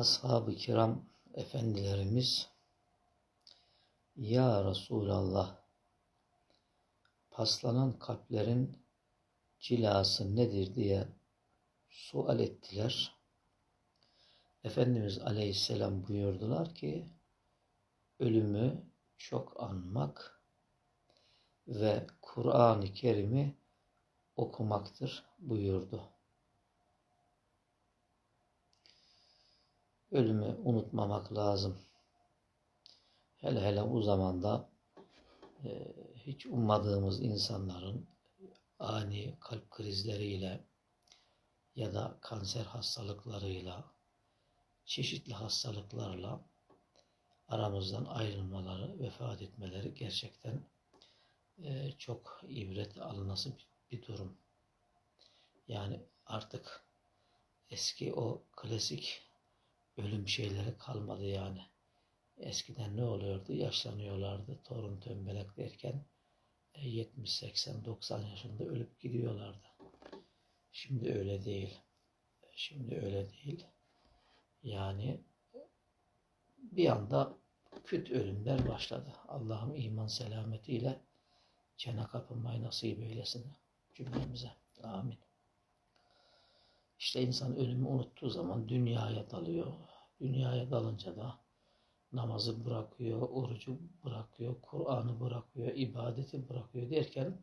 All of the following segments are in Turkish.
Ashab-ı kiram efendilerimiz Ya Resulallah paslanan kalplerin cilası nedir diye sual ettiler. Efendimiz Aleyhisselam buyurdular ki ölümü çok anmak ve Kur'an-ı Kerim'i okumaktır buyurdu. Ölümü unutmamak lazım. Hele hele o zamanda e, hiç ummadığımız insanların ani kalp krizleriyle ya da kanser hastalıklarıyla, çeşitli hastalıklarla aramızdan ayrılmaları, vefat etmeleri gerçekten e, çok ibret alınası bir durum. Yani artık eski o klasik ölüm şeyleri kalmadı yani. Eskiden ne oluyordu? Yaşlanıyorlardı. Torun tömbelek derken 70, 80, 90 yaşında ölüp gidiyorlardı. Şimdi öyle değil. Şimdi öyle değil. Yani bir anda küt ölümler başladı. Allah'ım iman selametiyle cana kapılmayı nasip eylesin cümlemize. Amin. İşte insan ölümü unuttuğu zaman dünyaya dalıyor. Dünyaya dalınca da namazı bırakıyor, orucu bırakıyor, Kur'an'ı bırakıyor, ibadeti bırakıyor derken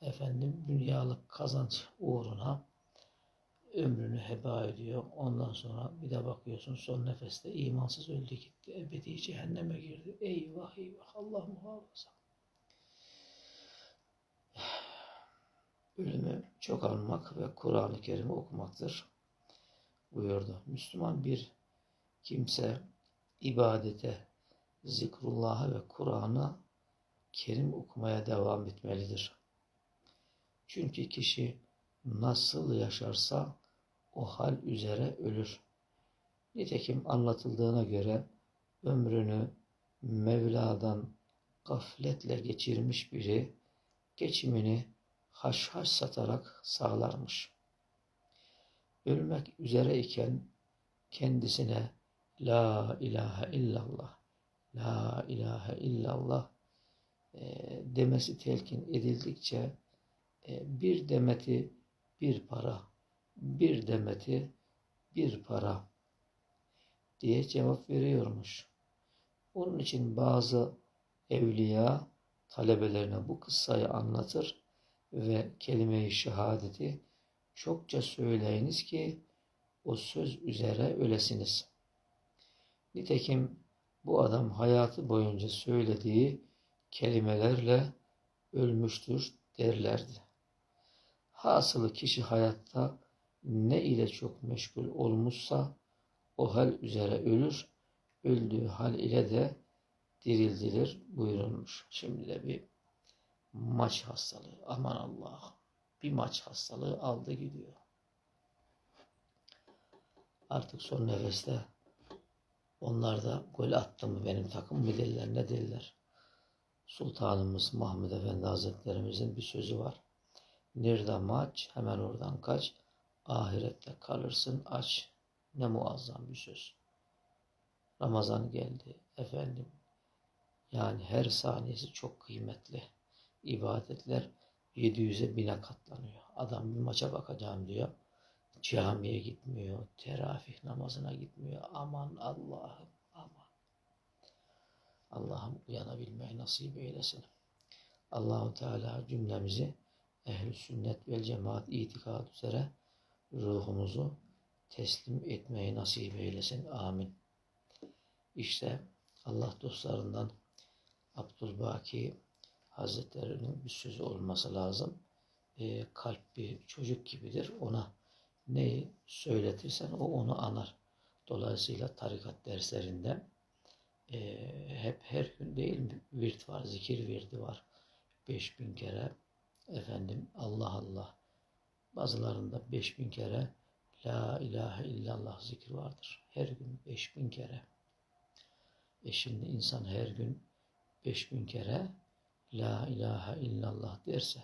efendim dünyalık kazanç uğruna ömrünü heba ediyor. Ondan sonra bir de bakıyorsun son nefeste imansız öldü gitti. Ebedi cehenneme girdi. Eyvah eyvah Allah muhafaza. Ölümü çok anmak ve Kur'an-ı Kerim'i okumaktır buyurdu. Müslüman bir kimse ibadete, zikrullah'a ve Kur'an'a Kerim okumaya devam etmelidir. Çünkü kişi nasıl yaşarsa o hal üzere ölür. Nitekim anlatıldığına göre ömrünü Mevla'dan gafletle geçirmiş biri geçimini haşhaş satarak sağlarmış. Ölmek üzere iken kendisine La ilahe illallah, La ilahe illallah e, demesi telkin edildikçe e, bir demeti bir para, bir demeti bir para diye cevap veriyormuş. Onun için bazı evliya talebelerine bu kıssayı anlatır ve kelime-i şehadeti çokça söyleyiniz ki o söz üzere ölesiniz. Nitekim bu adam hayatı boyunca söylediği kelimelerle ölmüştür derlerdi. Hasılı kişi hayatta ne ile çok meşgul olmuşsa o hal üzere ölür, öldüğü hal ile de dirildilir buyurulmuş. Şimdi de bir maç hastalığı. Aman Allah. Bir maç hastalığı aldı gidiyor. Artık son nefeste onlar da gol attı mı benim takım mı derler ne derler. Sultanımız Mahmud Efendi Hazretlerimizin bir sözü var. Nerede maç hemen oradan kaç. Ahirette kalırsın aç. Ne muazzam bir söz. Ramazan geldi efendim. Yani her saniyesi çok kıymetli. İbadetler 700'e bine katlanıyor. Adam bir maça bakacağım diyor. Camiye gitmiyor, teravih namazına gitmiyor. Aman Allah'ım, aman. Allah'ım uyanabilmeyi nasip eylesin. Allahu Teala cümlemizi ehl sünnet ve cemaat itikad üzere ruhumuzu teslim etmeyi nasip eylesin. Amin. İşte Allah dostlarından Abdülbaki Hazretleri'nin bir sözü olması lazım. E, kalp bir çocuk gibidir. Ona neyi söyletirsen o onu anar. Dolayısıyla tarikat derslerinde e, hep her gün değil mi virt var, zikir virdi var. 5000 kere efendim Allah Allah. Bazılarında 5000 kere La ilahe illallah zikir vardır. Her gün 5000 kere. E şimdi insan her gün 5000 kere La ilahe illallah derse,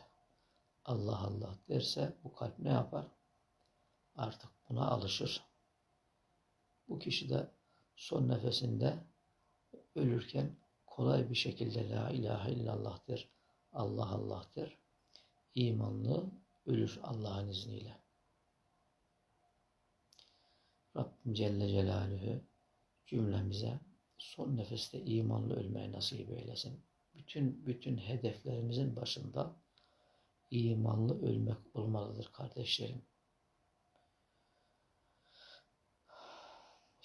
Allah Allah derse bu kalp ne yapar? Artık buna alışır. Bu kişi de son nefesinde ölürken kolay bir şekilde La ilahe illallah der, Allah Allah der. İmanlı ölür Allah'ın izniyle. Rabbim Celle Celaluhu cümlemize son nefeste imanlı ölmeyi nasip eylesin. Bütün bütün hedeflerimizin başında imanlı ölmek olmalıdır kardeşlerim.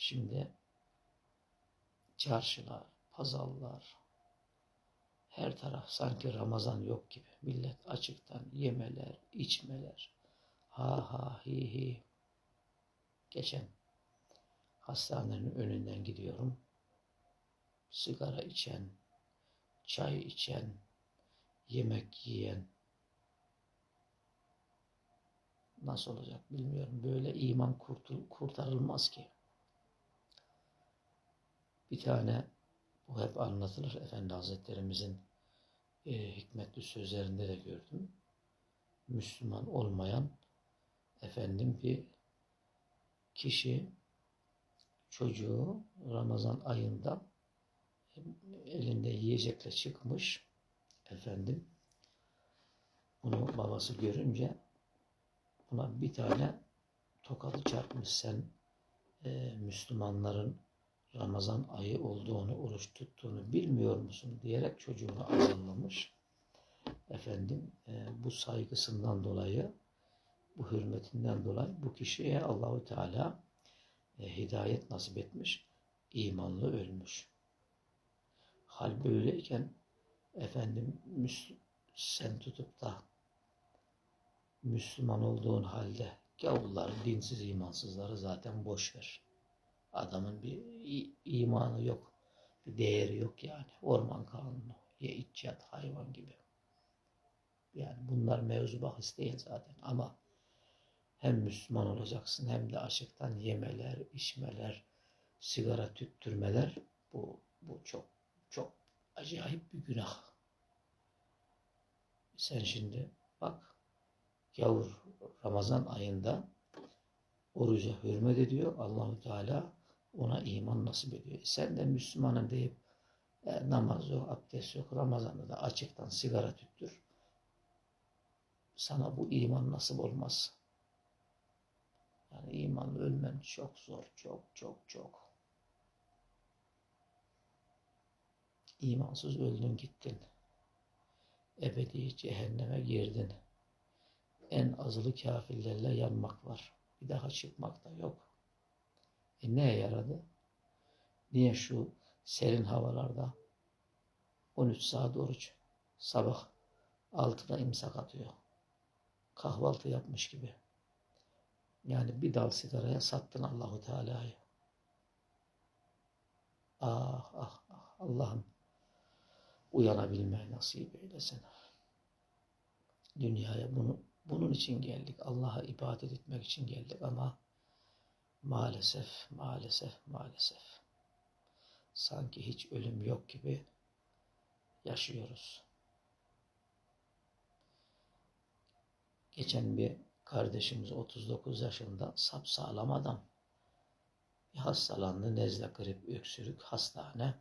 Şimdi çarşılar, pazarlar, her taraf sanki Ramazan yok gibi. Millet açıktan yemeler, içmeler. Ha ha hi hi. Geçen hastanenin önünden gidiyorum. Sigara içen, çay içen, yemek yiyen, nasıl olacak bilmiyorum. Böyle iman kurtul, kurtarılmaz ki. Bir tane bu hep anlatılır. Efendi Hazretlerimizin e, hikmetli sözlerinde de gördüm. Müslüman olmayan efendim bir kişi çocuğu Ramazan ayında elinde yiyecekle çıkmış efendim. Bunu babası görünce buna bir tane tokadı çarpmış. Sen e, Müslümanların Ramazan ayı olduğunu, oruç tuttuğunu bilmiyor musun diyerek çocuğunu azarlamış. Efendim e, bu saygısından dolayı, bu hürmetinden dolayı bu kişiye Allahu Teala e, hidayet nasip etmiş, imanlı ölmüş. Hal böyleyken efendim sen tutup da Müslüman olduğun halde gavulları, dinsiz imansızları zaten boş ver. Adamın bir imanı yok. Bir değeri yok yani. Orman kanunu. Ye iç yat hayvan gibi. Yani bunlar mevzu bahis değil zaten ama hem Müslüman olacaksın hem de açıktan yemeler, içmeler, sigara tüttürmeler bu bu çok çok acayip bir günah. Sen şimdi bak gavur Ramazan ayında oruca hürmet ediyor. Allahu Teala ona iman nasip ediyor. Sen de Müslümanım deyip e, namaz yok, abdest yok, Ramazan'da da açıktan sigara tüttür. Sana bu iman nasip olmaz. Yani imanla ölmen çok zor, çok çok çok. İmansız öldün gittin. Ebedi cehenneme girdin. En azılı kafirlerle yanmak var. Bir daha çıkmak da yok. E neye yaradı? Niye şu serin havalarda 13 saat oruç sabah 6'da imsak atıyor. Kahvaltı yapmış gibi. Yani bir dal sigaraya sattın Allahu Teala'yı. Ah ah ah Allah'ım uyanabilmeyi nasip eylesin. Dünyaya bunu bunun için geldik. Allah'a ibadet etmek için geldik ama Maalesef, maalesef, maalesef. Sanki hiç ölüm yok gibi yaşıyoruz. Geçen bir kardeşimiz 39 yaşında sapsağlam adam. Bir hastalandı, nezle, grip, öksürük, hastane.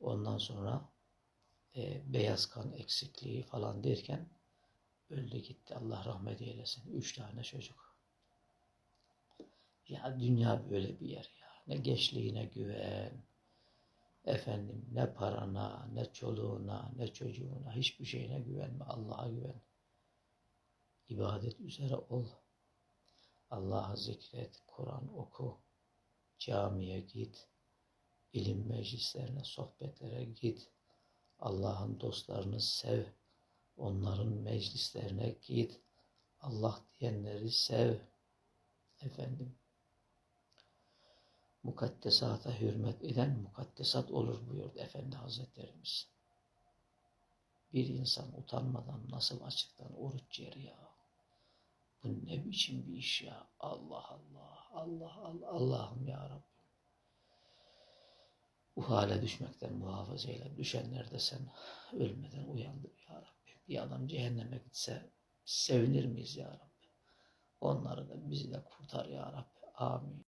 Ondan sonra e, beyaz kan eksikliği falan derken öldü gitti. Allah rahmet eylesin. Üç tane çocuk. Ya dünya böyle bir yer ya. Ne gençliğine güven. Efendim ne parana, ne çoluğuna, ne çocuğuna, hiçbir şeyine güvenme. Allah'a güven. İbadet üzere ol. Allah'a zikret, Kur'an oku. Camiye git. ilim meclislerine, sohbetlere git. Allah'ın dostlarını sev. Onların meclislerine git. Allah diyenleri sev. Efendim mukaddesata hürmet eden mukaddesat olur buyurdu Efendi Hazretlerimiz. Bir insan utanmadan nasıl açıktan oruç yer ya? Bu ne biçim bir iş ya? Allah Allah, Allah Allah, Allah'ım ya Rabbi. Bu hale düşmekten muhafaza eyle. Düşenler de sen ölmeden uyandır ya Rabbi. Bir adam cehenneme gitse sevinir miyiz ya Rabbi? Onları da bizi de kurtar ya Rabbi. Amin.